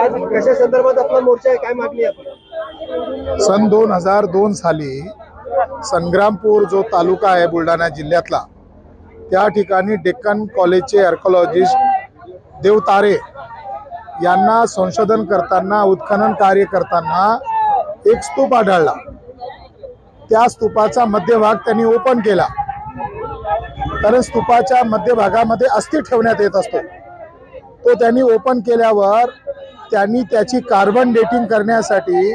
आज कशा संदर्भात आपला मोर्चा आहे काय मागणी आहे सन दोन हजार दोन साली संग्रामपूर जो तालुका आहे बुलढाणा जिल्ह्यातला त्या ठिकाणी डेक्कन कॉलेजचे आर्कोलॉजिस्ट देवतारे यांना संशोधन करताना उत्खनन कार्य करताना एक स्तूप आढळला. त्या स्तूपाचा मध्यभाग त्यांनी ओपन केला. कारण स्तूपाच्या मध्यभागामध्ये अस्थि ठेवण्यात येत असतो. तो त्यांनी ओपन केल्यावर त्यांनी त्याची कार्बन डेटिंग करण्यासाठी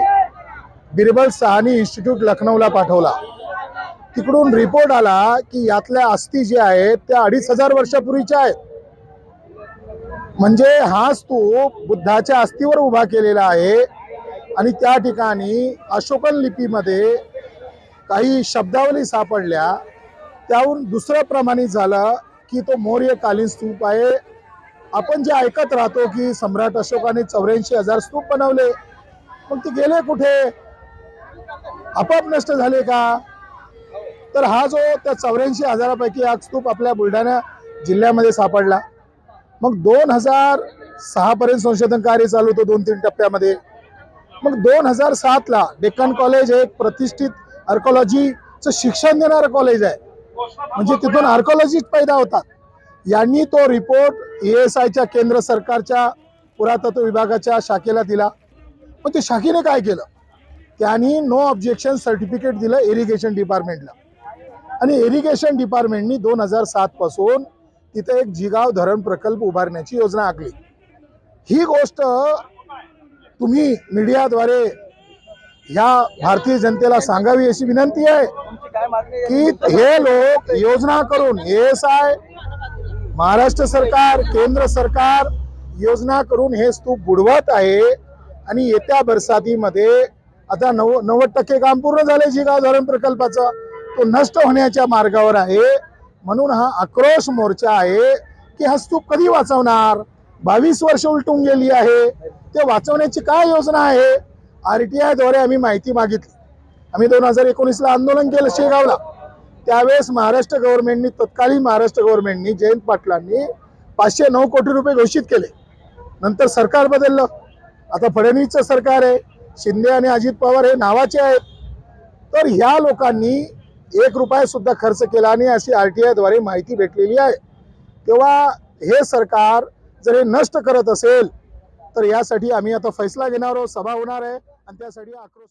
बिरबल सहानी इन्स्टिट्यूट लखनौला पाठवला. तिकडून रिपोर्ट आला की यातल्या अस्थी जे आहेत त्या अडीच हजार वर्षापूर्वीच्या आहेत. म्हणजे हा स्तूप बुद्धाच्या अस्थीवर उभा केलेला आहे आणि त्या ठिकाणी अशोकन लिपीमध्ये काही शब्दावली सापडल्या. त्याहून दुसरं प्रमाणित झालं की तो मौर्यकालीन स्तूप आहे. आपण जे ऐकत राहतो की सम्राट अशोकाने चौऱ्याऐंशी हजार स्तूप बनवले मग ते गेले कुठे? आपोआप नष्ट झाले का? तर हा जो त्या चौऱ्याऐंशी हजारापैकी हा स्तूप आपल्या बुलढाणा जिल्ह्यामध्ये सापडला. मग दोन हजार सहा पर्यंत संशोधन कार्य चालू होतं दोन तीन टप्प्यामध्ये. मग दोन हजार सातला डेक्कन कॉलेज हे एक प्रतिष्ठित आर्कॉलॉजीचं शिक्षण देणारं कॉलेज आहे. म्हणजे तिथून आर्कॉलॉजिस्ट पैदा होतात. यांनी तो रिपोर्ट ए एस आयच्या केंद्र सरकारच्या पुरातत्व विभागाच्या शाखेला दिला. मग ते शाखेने काय केलं? त्यांनी नो ऑब्जेक्शन सर्टिफिकेट दिलं इरिगेशन डिपार्टमेंटला आणि इरिगेशन डिपार्टमेंटनी दोन हजार सात पासून तिथे एक जिगाव धरण प्रकल्प उभारण्याची योजना आखली. ही गोष्ट तुम्ही मीडियाद्वारे ह्या भारतीय जनतेला सांगावी अशी विनंती आहे? की हे लोक योजना करून एस आय महाराष्ट्र सरकार केंद्र सरकार योजना करून हे स्तूप बुडवत आहे आणि येत्या बरसातीमध्ये आता नव नव्वद टक्के काम पूर्ण झाले जिगाव धरण प्रकल्पाचं तो नष्ट होण्याच्या मार्गावर आहे. म्हणून हा आक्रोश मोर्चा आहे की हा स्तूप कधी वाचवणार? बावीस वर्ष उलटून गेली आहे. ते वाचवण्याची काय योजना आहे? आर टी आयद्वारे आम्ही माहिती मागितली. आम्ही दोन हजार एकोणीसला आंदोलन केलं शेगावला. त्यावेळेस महाराष्ट्र गव्हर्नमेंटनी तत्कालीन महाराष्ट्र गव्हर्नमेंटनी जयंत पाटलांनी पाचशे नऊ कोटी रुपये घोषित केले. नंतर सरकार बदललं. आता फडणवीसचं सरकार आहे शिंदे आणि अजित पवार हे नावाचे आहेत. तर ह्या लोकांनी एक रुपया सुद्धा खर्च केला आणि अशी आर टी आयद्वारे माहिती भेटलेली आहे. तेव्हा हे सरकार जर हे नष्ट करत असेल तर यासाठी आम्ही आता फैसला घेणार आहोत. सभा होणार आहे आणि त्यासाठी आक्रोश